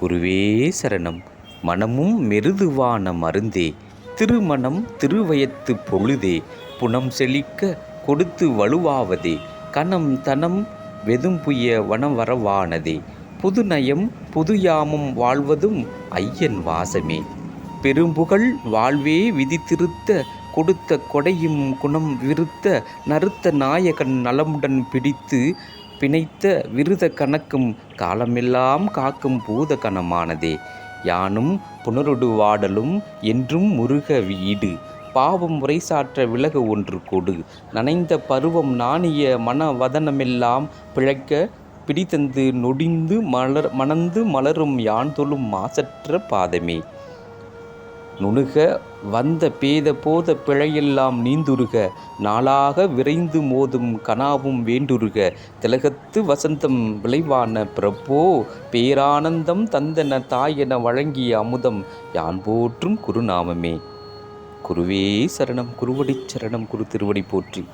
குருவே சரணம். மனமும் மெருதுவான மருந்தே. திருமணம் திருவயத்து பொழுதே. புனம் செழிக்க கொடுத்து வலுவாவதே. கணம் தனம் வெதும்புய வனவரவானதே புதுநயம் புதுயாமம் வாழ்வதும் ஐயன் வாசமே. பெரும்புகழ் வாழ்வே விதித்திருத்த கொடுத்த கொடையும் குணம் விருத்த நறுத்த நாயகன் நலமுடன் பிடித்து பிணைத்த விருத கணக்கும் காலமெல்லாம் காக்கும் பூத கணமானதே. யானும் புனருடுவாடலும் என்றும் முருக வீடு. பாவம் உரைசாற்ற விலக ஒன்று கொடு. நனைந்த பருவம் நாணிய மன வதனமெல்லாம் பிழைக்க பிடித்தந்து நொடிந்து மலர் மணந்து மலரும் யான் தொழும் மாசற்ற பாதமே. நுணுக வந்த பேத போத பிழையெல்லாம் நீந்துருக நாளாக விரைந்து மோதும் கனாவும் வேண்டுருக. திலகத்து வசந்தம் விளைவான பிரபோ பேரானந்தம் தந்தன தாயென வழங்கிய அமுதம் யான் போற்றும் குருநாமமே. குருவே சரணம் குருவடிச் சரணம் குரு திருவடி போற்றி.